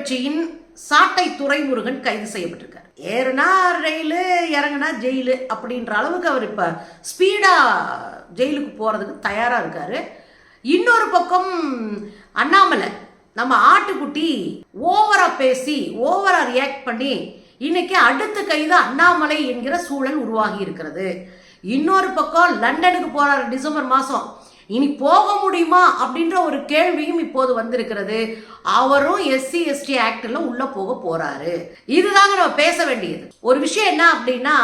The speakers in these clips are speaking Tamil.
கட்சியின் சாட்டை துறைமுருகன் கைது செய்யப்பட்டிருக்கார். ஏறுனா ரயிலு இறங்குனா ஜெயிலு அப்படின்ற அளவுக்கு அவர் இப்போ ஸ்பீடாக ஜெயிலுக்கு போகிறதுக்கு தயாராக இருக்காரு. இன்னொரு பக்கம் அண்ணாமலை நம்ம ஆட்டுக்குட்டி ஓவரா பேசி ஓவரா ரியாக்ட் பண்ணி இன்னைக்கு அடுத்த கைது அண்ணாமலை என்கிற சூழல் உருவாகி இருக்கிறது. இன்னொரு பக்கம் லண்டனுக்கு போகிறார் டிசம்பர் மாதம் இனி போக முடியுமா அப்படின்ற ஒரு கேள்வியும் இப்போது வந்திருக்கிறது. அவரும் எஸ்சி எஸ்டி ஆக்டில் உள்ள போக போறாரு. இதுதாங்க நம்ம பேச வேண்டியது. ஒரு விஷயம் என்ன அப்படின்னா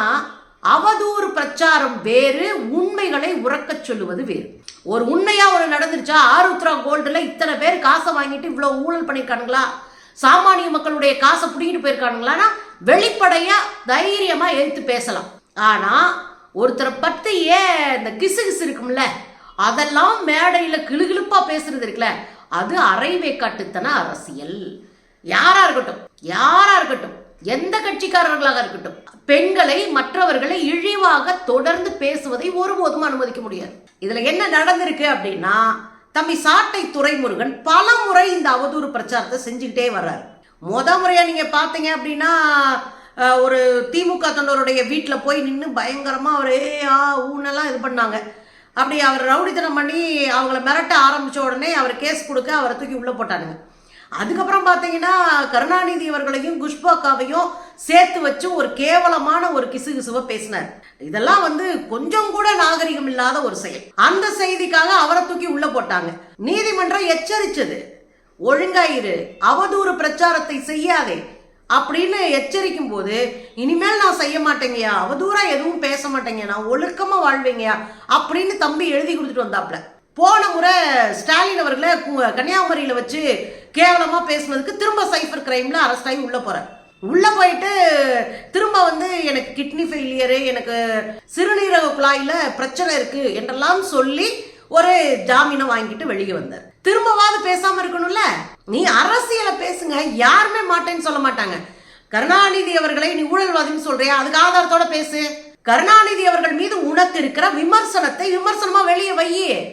அவதூறு பிரச்சாரம் வேறு உண்மைகளை உறக்கச் சொல்லுவது வேறு. ஒரு உண்மையா ஒரு நடந்துருச்சா ஆருத்ரா கோல்டுல இத்தனை பேர் காசை வாங்கிட்டு இவ்வளவு ஊழல் பண்ணிருக்கானுங்களா சாமானிய மக்களுடைய காசை பிடிங்கிட்டு போயிருக்கானுங்களான்னா வெளிப்படையா தைரியமா எடுத்து பேசலாம். ஆனா ஒருத்தரை பத்தி ஏன் இந்த கிசு கிசு இருக்கும்ல? அதெல்லாம் மேடையில் கிளுகிளுப்பா பேசுறது இருக்குல்ல அது அரைவேக்காட்டுத்தன அரசியல். யாரா இருக்கட்டும் யாரா இருக்கட்டும் எந்த கட்சிக்காரர்களாக இருக்கட்டும் பெண்களை மற்றவர்களை இழிவாக தொடர்ந்து பேசுவதை ஒருபோதும் அனுமதிக்க முடியாது. இதுல என்ன நடந்திருக்கு அப்படின்னா தம்பி சாட்டை துறைமுருகன் பல முறை இந்த அவதூறு பிரச்சாரத்தை செஞ்சுக்கிட்டே வர்றாரு. முத முறையா நீங்க பாத்தீங்க அப்படின்னா ஒரு திமுக தொண்டருடைய வீட்டில் போய் நின்று பயங்கரமா அவர் ஏ ஆ ஊனெல்லாம் இது பண்ணாங்க. அப்படி அவர் ரவுடித்தனம் பண்ணி அவங்கள மிரட்ட ஆரம்பித்த உடனே அவர் கேஸ் கொடுக்க அவரை தூக்கி உள்ளே போட்டானுங்க. அதுக்கப்புறம் பார்த்தீங்கன்னா கருணாநிதி அவர்களையும் குஷ்பாக்காவையும் சேர்த்து வச்சு ஒரு கேவலமான ஒரு கிசு கிசுவை பேசினார். இதெல்லாம் வந்து கொஞ்சம் கூட நாகரிகம் இல்லாத ஒரு செயல். அந்த செய்திக்காக அவரை தூக்கி உள்ள போட்டாங்க. நீதிமன்றம் எச்சரிச்சது. ஒழுங்காயிரு அவதூறு பிரச்சாரத்தை செய்யாதே. அப்படின்னு எச்சரிக்கும் போது இனிமேல் நான் செய்ய மாட்டேங்கயா அவதூறா எதுவும் பேச மாட்டேங்க நான் ஒழுக்கமாக வாழ்வேங்கயா அப்படின்னு தம்பி எழுதி கொடுத்துட்டு வந்தாப்ல போன முறை ஸ்டாலின் அவர்களை கன்னியாகுமரியில் வச்சு கேவலமாக பேசுனதுக்கு திரும்ப சைஃபர் கிரைமில் அரெஸ்ட் ஆகி உள்ளே போகிறேன் உள்ளே போயிட்டு திரும்ப வந்து எனக்கு கிட்னி ஃபெயிலியரு எனக்கு சிறுநீரக குழாயில் பிரச்சனை இருக்குது என்றெல்லாம் சொல்லி ஒரு ஜாமீனை வாங்கிட்டு வெளியே வந்தார் திரும்பவாவது பேசாம இருக்கணும்ல? நீ அரசியலை பேசுங்க. யாருமே மாட்டேன்னு சொல்ல மாட்டாங்க. கருணாநிதி அவர்களை நீ ஊழல்வாதின்னு சொல்றியா? அதுக்கு ஆதாரத்தோட பேசு. கருணாநிதி அவர்கள் மீது உனக்கு இருக்கிற விமர்சனத்தை விமர்சனமா வெளியே வை.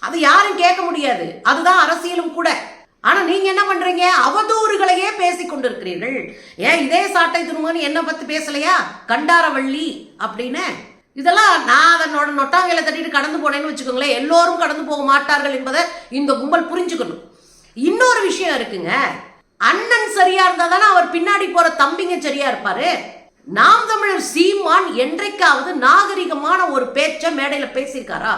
அது யாரும் கேட்க முடியாது. அதுதான் அரசியலும் கூட. ஆனா நீங்க என்ன பண்றீங்க? அவதூறுகளையே பேசி கொண்டிருக்கிறீர்கள். ஏன் இதே சாட்டை திருமகன் என்ன பத்தி பேசலையா? கண்டாரவள்ளி அப்படின்னு. இதெல்லாம் நான் அதனோட நொட்டாங்கையில் தட்டிட்டு கடந்து போனேன்னு வச்சுக்கோங்களேன். எல்லோரும் கடந்து போக மாட்டார்கள் என்பதை இந்த கும்பல் புரிஞ்சுக்கணும். இன்னொரு விஷயம் இருக்குங்க. அண்ணன் சரியா இருந்தா தானே அவர் பின்னாடி போற தம்பிங்க சரியா இருப்பாரு? நாம் தமிழர் சீமான் என்றைக்காவது நாகரிகமான ஒரு பேச்ச மேடையில பேசியிருக்காரா?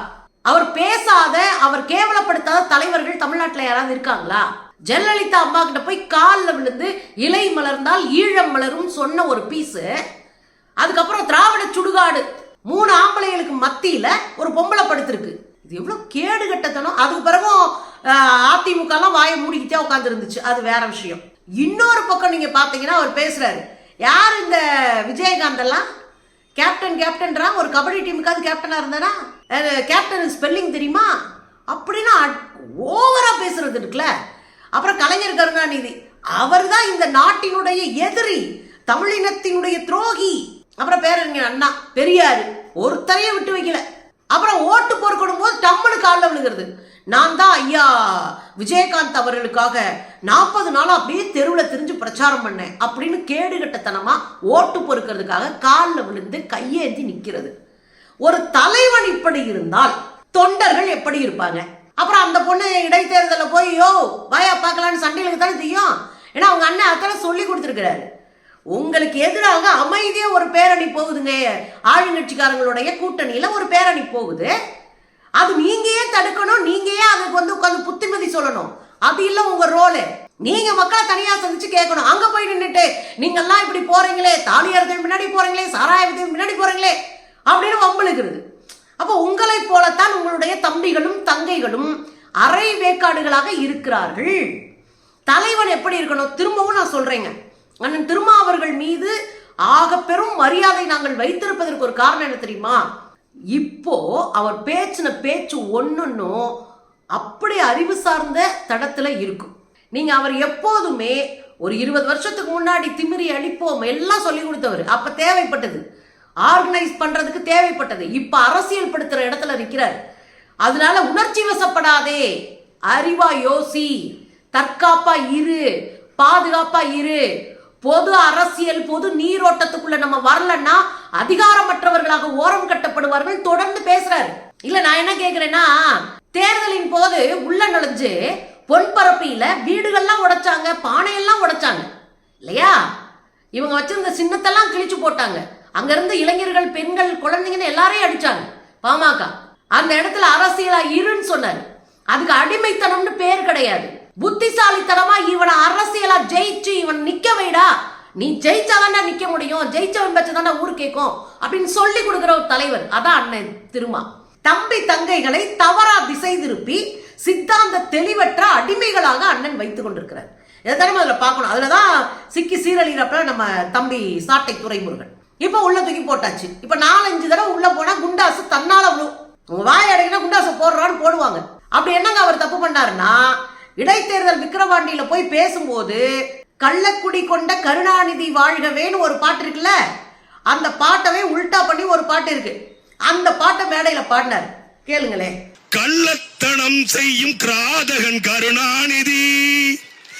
அவர் பேசாத அவர் கேவலப்படுத்தாத தலைவர்கள் தமிழ்நாட்டில் யாராவது இருக்காங்களா? ஜெயலலிதா அம்மா கிட்ட போய் காலில் விழுந்து இலை மலர்ந்தால் ஈழம் மலரும் சொன்ன ஒரு பீஸு அதுக்கப்புறம் திராவிட சுடுகாடு மூணு ஆம்பளைகளுக்கு மத்தியில் ஒரு பொம்பளை படுத்திருக்கு. இது எவ்வளோ கேடு கட்டத்தனம். அதுக்கு பிறகும் அதிமுகலாம் வாயை மூடிக்கிட்டே உட்காந்துருந்துச்சு அது வேற விஷயம். இன்னொரு பக்கம் நீங்கள் பார்த்தீங்கன்னா அவர் பேசுகிறாரு யார் இந்த விஜயகாந்த் எல்லாம் கேப்டன் கேப்டன்றா? ஒரு கபடி டீமுக்காவது கேப்டனாக இருந்தாரா கேப்டன் ஸ்பெல்லிங் தெரியுமா? அப்படின்னா ஓவராக பேசுறது இருக்குல்ல. அப்புறம் கலைஞர் கருணாநிதி. அவர் தான் இந்த நாட்டினுடைய எதிரி தமிழினத்தினுடைய துரோகி. அப்புறம் பேரறிஞர் அண்ணா. பெரியார் ஒருத்தரையே விட்டு வைக்கல. அப்புறம் ஓட்டு பொறுக்கணும் போது டம்முனு காலில் விழுகிறது. நான் தான் ஐயா விஜயகாந்த் அவர்களுக்காக நாற்பது நாளாக அப்படியே தெருவில் திரிஞ்சு பிரச்சாரம் பண்ணேன். அப்படின்னு கேடுகட்டத்தனமாக ஓட்டு பொறுக்கிறதுக்காக காலில் விழுந்து கையேந்தி நிற்கிறது ஒரு தலைவன் இப்படி இருந்தால் தொண்டர்கள் எப்படி இருப்பாங்க? அப்புறம் அந்த பொண்ணு இடைத்தேர்தலில் போய் யோ வாயா பார்க்கலான்னு சண்டைகளுக்கு தானே செய்யும்? ஏன்னா அவங்க அண்ணன் அத்தனை சொல்லி கொடுத்துருக்கிறாரு. உங்களுக்கு எதிராக அமைதியே ஒரு பேரணி போகுதுங்க. ஆளுங்கட்சிக்காரங்களுடைய கூட்டணியில் ஒரு பேரணி போகுது. அது நீங்க ஏன் தடுக்கணும் நீங்க ஏன் அதுக்கு வந்து உட்காந்து புத்திமதி சொல்லணும். அது இல்ல உங்க ரோலு நீங்க மக்களை தனியா சந்திச்சு கேட்கணும். அங்க போய் நின்றுட்டு நீங்கெல்லாம் இப்படி போறீங்களே தாலியார்கள் முன்னாடி போறீங்களே சாராயத்துக்கு முன்னாடி போறீங்களே அப்படின்னு வம்பளுக்கிறது அப்போ உங்களை போலத்தான் உங்களுடைய தம்பிகளும் தங்கைகளும் அரை வேக்காடுகளாக இருக்கிறார்கள். தலைவன் எப்படி இருக்கணும் திரும்பவும் நான் சொல்றேங்க. அண்ணன் திருமாவர்கள் மீது ஆக பெரும் மரியாதை நாங்கள் வைத்திருப்பதற்கு ஒரு காரணம் என்ன தெரியுமா? இப்போ அவர் பேச்சின பேச்சு ஒன்றுன்னும் அப்படி அறிவு சார்ந்த தடத்துல இருக்கும். நீங்க அவர் எப்போதுமே ஒரு இருபது வருஷத்துக்கு முன்னாடி திமிரி அடிப்போம் எல்லாம் சொல்லி கொடுத்தவர். அப்ப தேவைப்பட்டது. ஆர்கனைஸ் பண்றதுக்கு தேவைப்பட்டது. இப்ப அரசியல் படுத்துற இடத்துல இருக்கிறார் அதனால உணர்ச்சி வசப்படாதே. அறிவா யோசி. தற்காப்பா இரு. பாதுகாப்பா இரு. பொது அரசியல் பொது நீரோட்டத்துக்குள்ள நம்ம வரலன்னா அதிகாரமற்றவர்களாக ஓரம் கட்டப்படுவார்கள் தொடர்ந்து பேசுறாரு. இல்ல நான் என்ன கேக்குறேன்னா தேர்தலின் போது உள்ள நுழைஞ்சு பொன்பரப்பியில வீடுகள்லாம் உடைச்சாங்க பானையெல்லாம் உடைச்சாங்க. இல்லையா? இவங்க வச்சிருந்த சின்னத்தெல்லாம் கிழிச்சு போட்டாங்க. அங்க இருந்து இளைஞர்கள் பெண்கள் குழந்தைங்கன்னு எல்லாரையும் அடிச்சாங்க பாமக. அந்த இடத்துல அரசியலா இருன்னு சொன்னாரு. அதுக்கு அடிமைத்தனம்னு பேர் கிடையாது. புத்திசாலித்தனமா இவனை அரசியலா ஜெயிச்சு இவன் நிக்க வைடா நீ ஜெயிச்சாதானே நிக்க முடியும். ஜெயிச்சவன் பச்சு தானே ஊர் கேட்கும் அப்படின்னு சொல்லி கொடுக்குற ஒரு தலைவர். அதான் அண்ணன் திருமா. தம்பி தங்கைகளை தவறா திசை திருப்பி சித்தாந்த தெளிவற்ற அடிமைகளாக அண்ணன் வைத்துக் கொண்டிருக்கிறார். தானே அதில் பார்க்கணும். அதில் தான் சிக்கி சீரழிகிறப்ப நம்ம தம்பி சாட்டை துறைமுருகன் இப்போ உள்ள தூக்கி போட்டாச்சு. இப்போ நாலஞ்சு தடவை உள்ள போனால் குண்டாசு தன்னால் விழும் வாய் அடைக்கினா குண்டாசு போடுறான்னு போடுவாங்க. அப்படி என்னங்க அவர் தப்பு பண்ணாருன்னா இடைத்தேர்தல் விக்கிரவாண்டியில போய் பேசும்போது கள்ளக்குடி கொண்ட கருணாநிதி வாழ்கவேன்னு ஒரு பாட்டு இருக்குல்ல? அந்த பாட்டவே உல்டா பண்ணி ஒரு பாட்டு இருக்கு. அந்த பாட்டை மேடையில பாடினார். கேளுங்களேன். கள்ளத்தனம் செய்யும் கிராதகன் கருணாநிதி.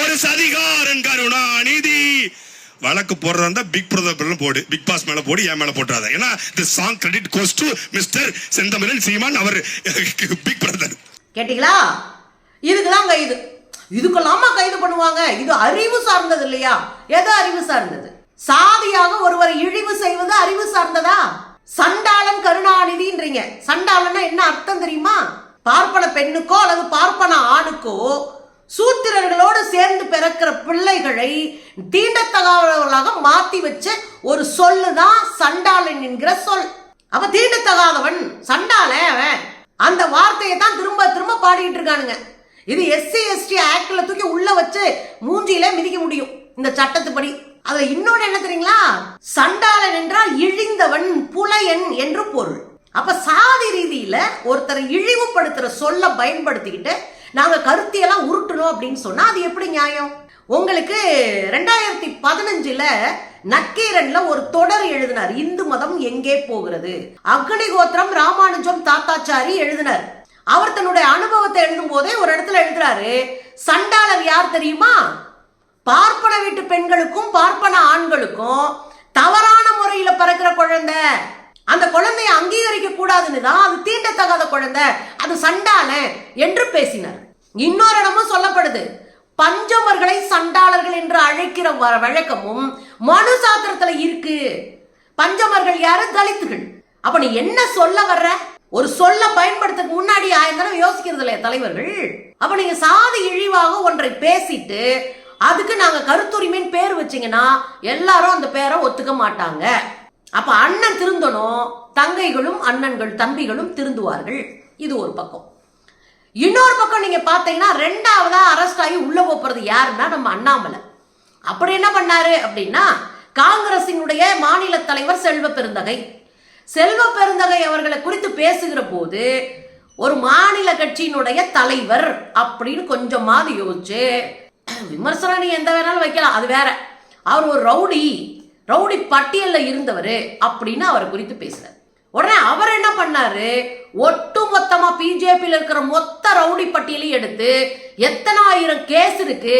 ஒரு சதிகாரன் கருணாநிதி. வழக்கு போடுறதா இருந்தா பிக் பிரதர் போடு பிக் பாஸ் மேல போடு என் மேல போட்டுறாத. ஏன்னா the song credit goes to mister Senthamizhan Seeman our big brother கேட்டிங்களா? இதுக்கெல்லாம் கைது இதுக்கெல்லாமா கைது பண்ணுவாங்க? இது அறிவு சார்ந்தது இல்லையா? எது அறிவு சார்ந்தது? சாதியாக ஒருவரை இழிவு செய்வது அறிவு சார்ந்ததா? சண்டாளன் கருணாநிதின்றீங்க. சண்டாளன்னா என்ன அர்த்தம் தெரியுமா? பார்ப்பன பெண்ணுக்கோ அல்லது பார்ப்பன ஆணுக்கோ சூத்திரர்களோடு சேர்ந்து பிறக்கிற பிள்ளைகளை தீண்டத்தகாதவர்களாக மாத்தி வச்ச ஒரு சொல்லுதான் சண்டாளன் என்கிற சொல். அப்ப தீண்டத்தகாதவன் சண்டாளன் அவன். அந்த வார்த்தையை தான் திரும்ப திரும்ப பாடிட்டு இருக்கானுங்க. இது எஸ்சி எஸ்டி ஆக்டில் தூக்கி உள்ள வச்சு மூஞ்சியில மிதிக்க முடியும் இந்த சட்டத்துப்படி. அதுல இன்னொன்று என்ன தெரியுங்களா? சண்டாளன் என்றால் இழிந்தவன் புலையன் என்று பொருள். அப்ப சாதி ரீதியில ஒருத்தரை இழிவுபடுத்துற சொல்ல பயன்படுத்திக்கிட்டு நாங்கள் கருத்தியெல்லாம் உருட்டணும் அப்படின்னு சொன்னால் அது எப்படி நியாயம்? உங்களுக்கு ரெண்டாயிரத்தி பதினஞ்சுல நக்கீரன்ல ஒரு தொடர் எழுதினார். இந்து மதம் எங்கே போகிறது? அக்னிகோத்திரம் ராமானுஜம் தாத்தாச்சாரி எழுதினார். அவர் தன்னுடைய அனுபவத்தை எழுதும் போதே ஒரு இடத்துல எழுதுறாரு சண்டாளர் யார் தெரியுமா? பார்ப்பன வீட்டு பெண்களுக்கும் பார்ப்பன ஆண்களுக்கும் தவறான முறையில பிறக்கிற குழந்தை. அந்த குழந்தைய அங்கீகரிக்க கூடாதுன்னு தான் அது தீண்டத்தகாத குழந்தை. அது சண்டாள என்று பேசினார். இன்னொரு இடமும் சொல்லப்படுது. பஞ்சமர்களை சண்டாளர்கள் என்று அழைக்கிற வழக்கமும் மனு சாத்திரத்துல இருக்கு. பஞ்சமர்கள் யாரு? தலித்துகள். அப்ப நீ என்ன சொல்ல வர்ற? ஒரு சொல்ல பயன்படுத்துறதுக்கு முன்னாடி ஆயிரம் தடவை யோசிக்கிறது இல்லையா தலைவர்கள்? அப்ப நீங்க சாதி இழிவாக ஒன்றை பேசிட்டு அதுக்கு நாங்க கருத்துரிமைன்னு பேர் வச்சீங்கன்னா எல்லாரும் அந்த பேரை ஒத்துக்க மாட்டாங்க. அப்ப அண்ணன் திருந்தனும் தங்கைகளும் அண்ணன்கள் தம்பிகளும் திருந்துவார்கள். இது ஒரு பக்கம். இன்னொரு பக்கம் நீங்க பாத்தீங்கன்னா ரெண்டாவதா அரெஸ்ட் ஆகி உள்ள போறது யாருன்னா நம்ம அண்ணாமலை. அப்படி என்ன பண்ணாரு அப்படின்னா காங்கிரசினுடைய மாநில தலைவர் செல்வ பெருந்தகை. செல்வ பெருந்தகை அவர்களை குறித்து பேசுகிற போது ஒரு மாநில கட்சியினுடைய தலைவர் அப்படின்னு கொஞ்சமாவது யோசிச்சு விமர்சனம் நீ எந்த வேணாலும் வைக்கலாம் அது வேற. அவர் ஒரு ரவுடி ரவுடி பட்டியலில் இருந்தவர் அப்படின்னு அவரை குறித்து பேசுறாரு. உடனே அவர் என்ன பண்ணாரு? ஒட்டு மொத்தமா பிஜேபியில் இருக்கிற மொத்த ரவுடி பட்டியலையும் எடுத்து எத்தனை ஆயிரம் கேஸ் இருக்கு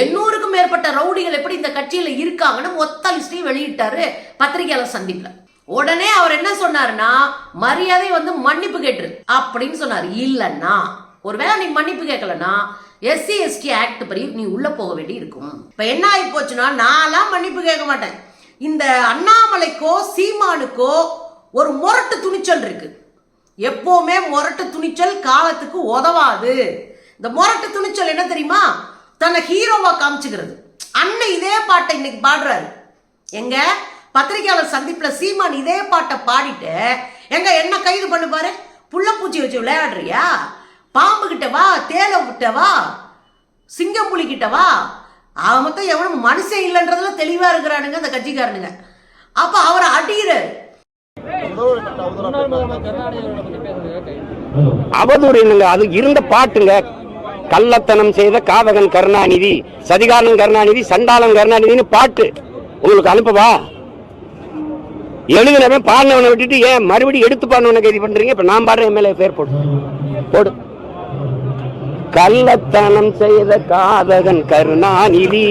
எண்ணூறுக்கும் மேற்பட்ட ரவுடிகள் எப்படி இந்த கட்சியில இருக்காங்கன்னு மொத்த லிஸ்டையும் வெளியிட்டாரு பத்திரிகையாளர் சந்திப்புல. உடனே அவர் என்ன சொன்னாருன்னா மரியாதை வந்து மன்னிப்பு கேட்டுரு அப்படின்னு சொன்னார். இல்லைன்னா ஒருவேளை நீ மன்னிப்பு கேட்கலன்னா எஸ்சி எஸ்டி ஆக்ட் படி நீ உள்ள போக வேண்டி இருக்கும். இப்ப என்ன ஆகி போச்சுன்னா நான்லாம் மன்னிப்பு கேட்க மாட்டேன். இந்த அண்ணாமலைக்கோ சீமானுக்கோ ஒரு முரட்டு துணிச்சல் இருக்கு. எப்போவுமே முரட்டு துணிச்சல் காலத்துக்கு உதவாது. இந்த முரட்டு துணிச்சல் என்ன தெரியுமா? தன்னை ஹீரோவா காமிச்சுக்கிறது. அண்ணன் இதே பாட்டை இன்னைக்கு பாடுறாரு. எங்க? பத்திரிகையாளர் சந்திப்புல சீமான் இதே பாட்டை பாடிட்டு எங்க என்ன கைது பண்ணு பாரு புள்ளப்பூச்சி வச்சு விளையாடுறியா? பாம்பு கிட்ட வா தேலை விட்ட வா சிங்கப்புலி கிட்ட வா. அவன் மட்டும் எவனும் மனுஷன் இல்லைன்றதுல தெளிவா இருக்கிறானுங்க அந்த கட்சிக்காரனுங்க. அப்ப அவரை அடிகிறாரு அவதூறு என்னங்க அது இருந்த பாட்டுங்க. கள்ளத்தனம் செய்த காதகன் கருணாநிதி சதிகாரன் கருணாநிதி சண்டாளன் கருணாநிதின்னு பாட்டு. உங்களுக்கு அனுப்பவா? எழுதினவன் பாடினவனை விட்டுட்டு ஏன் மறுபடியும் எடுத்து பாடினவனை கைது பண்றீங்க? இப்ப நான் பாடுற எம்எல்ஏ பேர் போடு. போடு. கள்ளத்தனம் செய்த காதகன் கருணாநிதி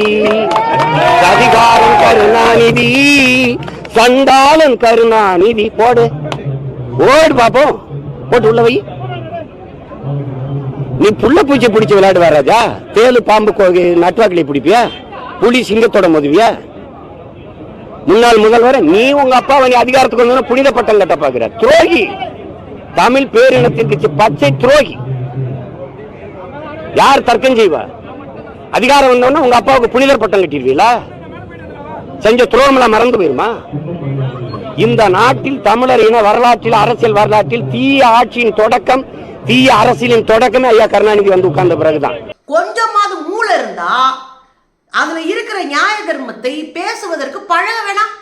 சதிகாரன் கருணாநிதி சண்டாளன் கருணாநிதி போடு. ஓடு பாப்போம் போட்டு உள்ள வை. நீ புள்ள பூச்சி பிடிச்சு விளையாடுவா ராஜா. தேலு பாம்பு கோ- நட்டுவாக்கிளி பிடிப்பியா? புலி சிங்கத்தோட மதுவியா? முன்னாள் முதல்வர் நீ உங்க அப்பா நீ அதிகாரத்துக்கு வந்து புனித பட்டம் கட்ட பாக்குற துரோகி. தமிழ் பேரினத்திற்கு பச்சை துரோகி. யார் தர்க்கம் செய்வா? அதிகாரம் வந்தவொன்னே உங்க அப்பாவுக்கு புனிதர் பட்டம் கட்டிடுவீங்களா செஞ்ச துரோகமெல்லாம் மறந்து போயிருமா? இந்த நாட்டில் தமிழர் இன வரலாற்றில் அரசியல் வரலாற்றில் தீய ஆட்சியின் தொடக்கம் தீய அரசியலின் தொடக்கமே ஐயா கருணாநிதி வந்து உட்கார்ந்த பிறகுதான். கொஞ்சமாவது மூளை இருந்தா அதுல இருக்கிற நியாய தர்மத்தை பேசுவதற்கு பழக வேணாம்.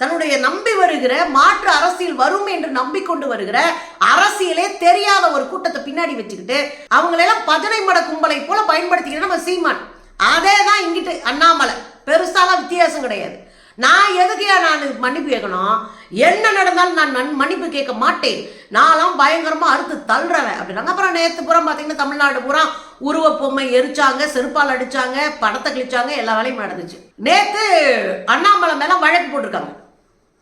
தன்னுடைய நம்பி வருகிற மாற்று அரசியல் வரும் என்று நம்பிக்கொண்டு வருகிற அரசியலே தெரியாத ஒரு கூட்டத்தை பின்னாடி வச்சுக்கிட்டு அவங்களெல்லாம் பஜனை மட கும்பலை போல பயன்படுத்திக்கிட்டு நம்ம சீமான். அதே தான் இங்கிட்டு அண்ணாமலை. பெருசாலாம் வித்தியாசம் கிடையாது. நான் எதுக்குயா நான் மன்னிப்பு கேட்கணும்? என்ன நடந்தாலும் நான் நன் மன்னிப்பு கேட்க மாட்டேன். நான்லாம் பயங்கரமாக அறுத்து தள்ளுறவன் அப்படின்னாங்க. அப்புறம் நேற்று புறம் பார்த்தீங்கன்னா தமிழ்நாடு பூரா உருவ பொம்மை எரிச்சாங்க செருப்பால் அடித்தாங்க படத்தை கிழிச்சாங்க எல்லா வேலையும் நடந்துச்சு. நேற்று அண்ணாமலை மேலே வழக்கு போட்டிருக்காங்க.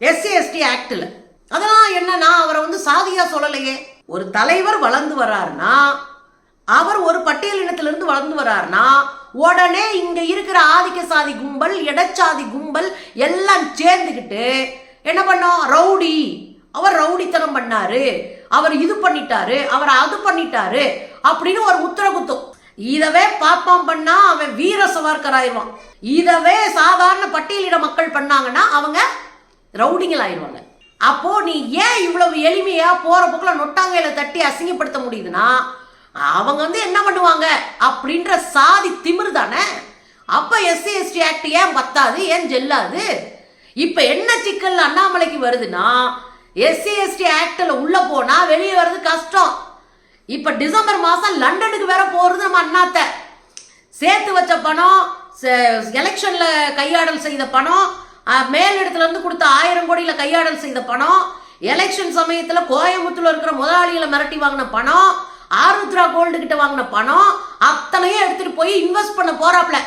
எஸ்சி எஸ்டி ஆக்டில். அதெல்லாம் என்னன்னா அவரை வந்து சாதியாக சொல்லலையே. ஒரு தலைவர் வளர்ந்து வர்றாருன்னா அவர் ஒரு பட்டியலினத்திலிருந்து வளர்ந்து வர்றாருன்னா உடனே இங்க இருக்கிற ஆதிக்க சாதி கும்பல் இடச்சாதி கும்பல் எல்லாம் சேர்ந்துக்கிட்டு என்ன பண்ணோம் ரவுடி. அவர் ரவுடித்தனம் பண்ணாரு. அவர் இது பண்ணிட்டாரு அவர் அது பண்ணிட்டாரு அப்படின்னு ஒரு உத்தர குத்தும் இதவே பாப்பாம் பண்ணா அவன் வீர சவார்கர் ஆயிடுவான் இதவே சாதாரண பட்டியலிட மக்கள் பண்ணாங்கன்னா அவங்க ரவுடிங்கள் ஆயிடுவாங்க அப்போ நீ ஏன் இவ்வளவு எளிமையா போற போக்குல நொட்டாங்கையில தட்டி அசிங்கப்படுத்த முடியுதுன்னா அவங்க வந்து என்ன பண்ணுவாங்க? அப்படின்ற சாதி திமிரு தானே அப்போ எஸ்சி எஸ்டி ஆக்ட் ஏன் பத்தாது ஏன் ஜெல்லாது? இப்போ என்ன சிக்கல் அண்ணாமலைக்கு வருதுன்னா எஸ்சி எஸ்டி ஆக்டில் உள்ளே போனால் வெளியே வர்றது கஷ்டம். இப்போ டிசம்பர் மாதம் லண்டனுக்கு வேற போகிறது நம்ம அண்ணாத்த. சேர்த்து வச்ச பணம் எலெக்ஷனில் கையாடல் செய்த பணம் மேலிடத்துலேருந்து கொடுத்த ஆயிரம் கோடியில் கையாடல் செய்த பணம் எலெக்ஷன் சமயத்தில் கோயம்புத்தூரில் இருக்கிற முதலாளிகளை மிரட்டி வாங்கின பணம் ஆருத்ரா கோல்டு கிட்ட வாங்கின பணம் அத்தனையும் எடுத்துட்டு போய் இன்வெஸ்ட் பண்ண போறாப்ல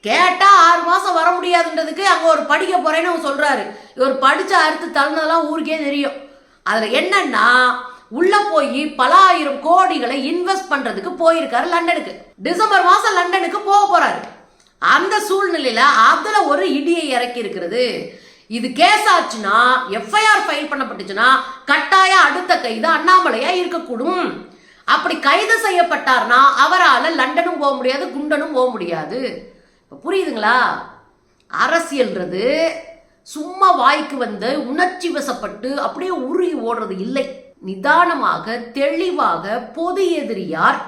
கேட்டா ஆறு மாசம் வர முடியாதுன்றதுக்கு அங்க ஒரு படிக்க போறேன்னு அவர் சொல்றாரு. இவர் படிச்ச அறுத்து தள்ளினதெல்லாம் ஊருக்கே தெரியும். அதுல என்னன்னா உள்ள போய் பல ஆயிரம் கோடிகளை இன்வெஸ்ட் பண்றதுக்கு போயிருக்காரு லண்டனுக்கு. டிசம்பர் மாசம் லண்டனுக்கு போக போறாரு. அந்த சூழ்நிலையில அதுல ஒரு இடியை இறக்கி இருக்கிறது. இது கேஸ் ஆச்சுன்னா எஃப்ஐஆர் ஃபைல் பண்ணப்பட்டுச்சுன்னா கட்டாயம் அடுத்த கைது அண்ணாமலையா இருக்கக்கூடும். அப்படி கைது செய்யப்பட்டார்னா அவரால் லண்டனும் போக முடியாது குண்டனும் போக முடியாது. இப்போ புரியுதுங்களா? அரசியல்ன்றது சும்மா வாய்க்கு வந்து உணர்ச்சி வசப்பட்டு அப்படியே உருகி ஓடுறது இல்லை. நிதானமாக தெளிவாக பொது எதிரியார்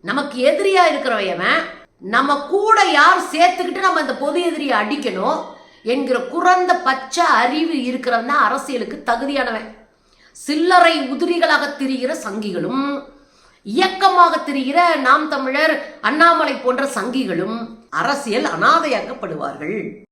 நமக்கு எதிரியா இருக்கிறவன் நம்ம கூட யார் சேர்த்துக்கிட்டு நம்ம இந்த பொது எதிரியை அடிக்கணும் என்கிற குறைந்த பச்சை அறிவு இருக்கிறவன் தான் அரசியலுக்கு தகுதியானவன். சில்லறை உதிரிகளாக திரிகிற சங்கிகளும் இயக்கமாக தெரிகிற நாம் தமிழர் அண்ணாமலை போன்ற சங்கிகளும் அரசியல் அனாதையாக்கப்படுவார்கள்.